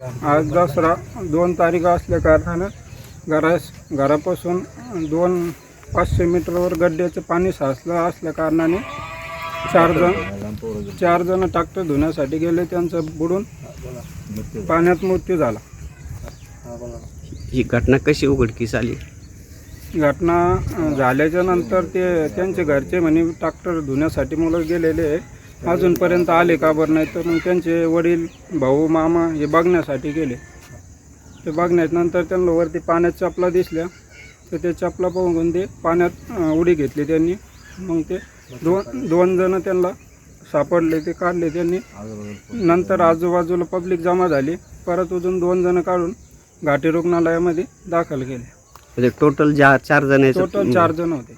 आज दसरा दोन तारीख असल्या कारणानं घरास घरापासून दोन पाचशे मीटरवर गड्ड्याचं पाणी साचलं असल्या कारणाने चार जण चार जण ट्रॅक्टर धुण्यासाठी गेले त्यांचं बुडून पाण्यात मृत्यू झाला ही घटना कशी उघडकीस आली घटना झाल्याच्यानंतर ते त्यांचे घरचे म्हणे ट्रॅक्टर धुण्यासाठी मुलं गेलेले आहे. अजूनपर्यंत आले का बरं नाही तर मग त्यांचे वडील भाऊ मामा हे बघण्यासाठी गेले. ते बघण्यानंतर त्यांना वरती पाण्यात चपला दिसल्या. तर ते चपला बघून ते पाण्यात उडी घेतली त्यांनी. मग ते दोन दोन जण त्यांना सापडले ते काढले त्यांनी. नंतर आजूबाजूला पब्लिक जमा झाली. परत अजून दोन जण काढून घाटी रुग्णालयामध्ये दाखल केले. म्हणजे टोटल चार जण टोटल चार जण होते.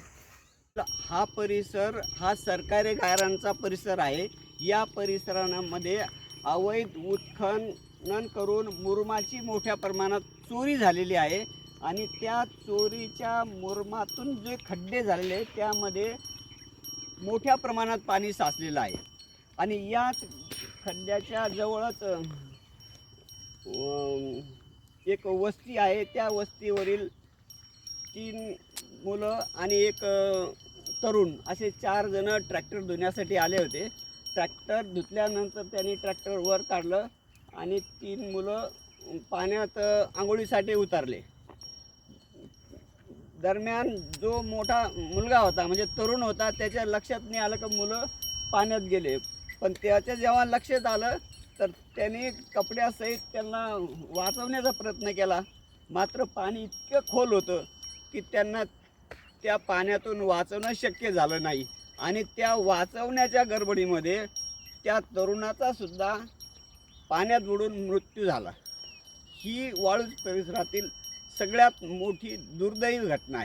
हा परिसर हा सरकारी गायरांचा परिसर आहे. या परिसरामध्ये अवैध उत्खनन करून मुरमाची मोठ्या प्रमाणात चोरी झालेली आहे आणि त्या चोरीच्या मुरमातून जे खड्डे झालेले आहेत त्यामध्ये मोठ्या प्रमाणात पाणी साचलेलं आहे. आणि याच खड्ड्याच्या जवळच एक वस्ती आहे. त्या वस्तीवरील तीन मुलं आणि एक तरुण असे चार जण ट्रॅक्टर धुण्यासाठी आले होते. ट्रॅक्टर धुतल्यानंतर त्यांनी ट्रॅक्टर वर काढलं आणि तीन मुलं पाण्यात आंघोळीसाठी उतरले. दरम्यान जो मोठा मुलगा होता म्हणजे तरुण होता त्याच्या लक्षात नाही आलं का मुलं पाण्यात गेले. पण त्याच्या जेव्हा लक्षात आलं तर त्याने कपड्यासहित त्यांना वाचवण्याचा प्रयत्न केला. मात्र पाणी इतकं खोल होतं की त्यांना त्या पाण्यातून वाचवणं शक्य झालं नाही. आणि त्या वाचवण्याच्या गडबडीमध्ये त्या तरुणाचा सुद्धा पाण्यात बुडून मृत्यू झाला. ही वाळूज परिसरातील सगळ्यात मोठी दुर्दैवी घटना आहे.